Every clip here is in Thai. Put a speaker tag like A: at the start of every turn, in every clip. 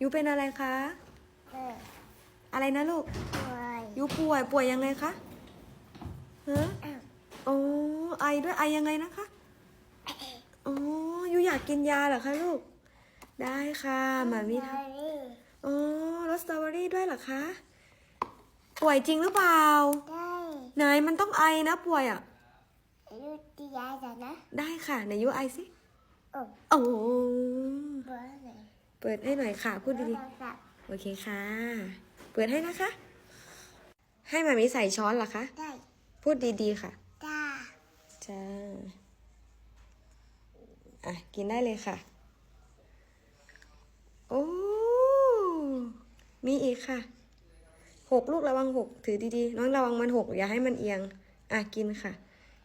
A: ยูเป็นอะไรคะ
B: เออ
A: อะไรนะลูก
B: ป่วย
A: ยูป่วยป่วยยังไงคะฮะ
B: อ้าว
A: โอ้ไอด้วยไอยังไงนะคะอ๋อยูอยากกินยาเหรอคะลูก ได้ค่ะหมามีท
B: ป่วยำ
A: อ๋อรสสตรอเบอรี่ด้วยเหรอคะ ป่วยจริงหรือเปล่า
B: ได้
A: ไหนมันต้องไอนะป่วยอะ
B: ยุติยาจ้ะนะ
A: ได้ค่ะไหนยูไอสิ
B: โอ้
A: โอ้
B: เบอร์ไหน
A: เปิดให้หน่อยค่ะ พูดดี
B: โทรศัพท์
A: ๆโอเคค่ะ เปิดให้นะคะ ให้หมามีใส่ช้อนเหรอคะ
B: ได้
A: พูดดีๆค่ะ
B: จ้า
A: จ้า อะ กินได้เลยค่ะ โอ้ มีอีกค่ะ หกลูกระวังหก ถือดีๆ น้องระวังมันหก อย่าให้มันเอียง อะ กินค่ะ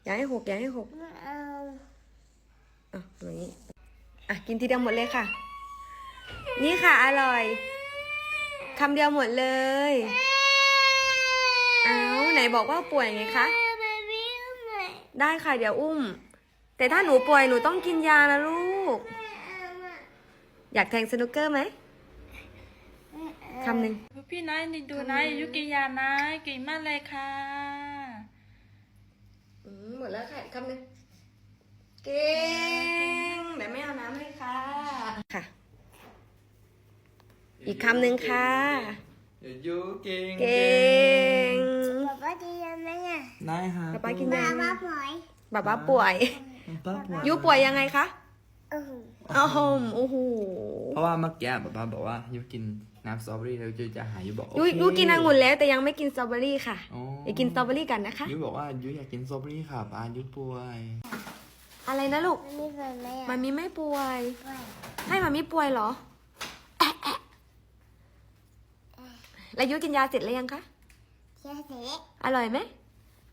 A: อย่าให้หก อย่าให้หก
B: ไม่เอา
A: อะอย่างนี้ อะ กินทีเดียวหมดเลยค่ะ นี่ค่ะ อร่อยคำเดียวหมดเลยเอาไหนบอกว่าป่วยไงคะ
B: เบบี้ไหน
A: ได้ค่ะเดี๋ยวอุ้ม แต่ถ้าหนูป่วยหนูต้องกินยานะลูก อยากแทงสนุกเกอร์ไหมคำหนึ่ง
C: พี่นายนี่ดูนายยุกิยานะเก่งมากเลยค่ะ
A: อืมหมดแล้วค่ะอีกคำหนึ่งเก่งแต่ไม่เอาน้ำให้ค่ะ ค่ะ อีกคำหนึ่งค่ะ
D: อย่ายุเก่ง
A: เก่ง
B: บอกว่าดีไหมอะ
D: นายฮะ
A: ป๊าป๊ากิน
B: มา
A: ยัง
B: มาป่วย
A: แบบว่าป่วย
D: ป้าป่วย
A: ยูป่วยยังไงคะ
B: โอ้โห
A: อ้าวโหมโอ้โห
D: เพราะว่าเมื่อกี้ป๊าป๊าบอกว่ายุกินน้ำสตรอเบอรี่แล้วยุจะหายยุบอก
A: ยู
D: โอเค
A: ยูกินองุ่นแล้วแต่ยังไม่กินสตรอเบอรี่ค่ะ
D: อ๋อ
A: เดี๋ยวกินสตรอเบอรี่กันนะคะ
D: ยุบอกว่ายุอยากกินสตรอเบอรี่ค่ะป้ายุป่วย
A: อะไรนะลูก
B: มันมีป่วยไหมอะ
A: มันมีไม่ป่วย
B: ป่วย
A: ให้มันมีป่วยเหรอแอะแอะ แล้วยุกินยาเสร็จแล้วยังคะ
B: เชื่อเสร็จ
A: อร่อยไหม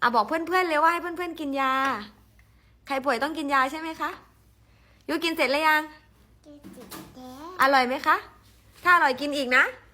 A: อะบอกเพื่อนๆเลยว่าให้เพื่อนๆกินยา ใครป่วยต้องกินยาใช่ไหมคะยุกินเสร็จแล้วยัง
B: เชื่อเสร็จแล้ว
A: อร่อยไหมคะ ถ้าอร่อยกินอีกนะ
B: อ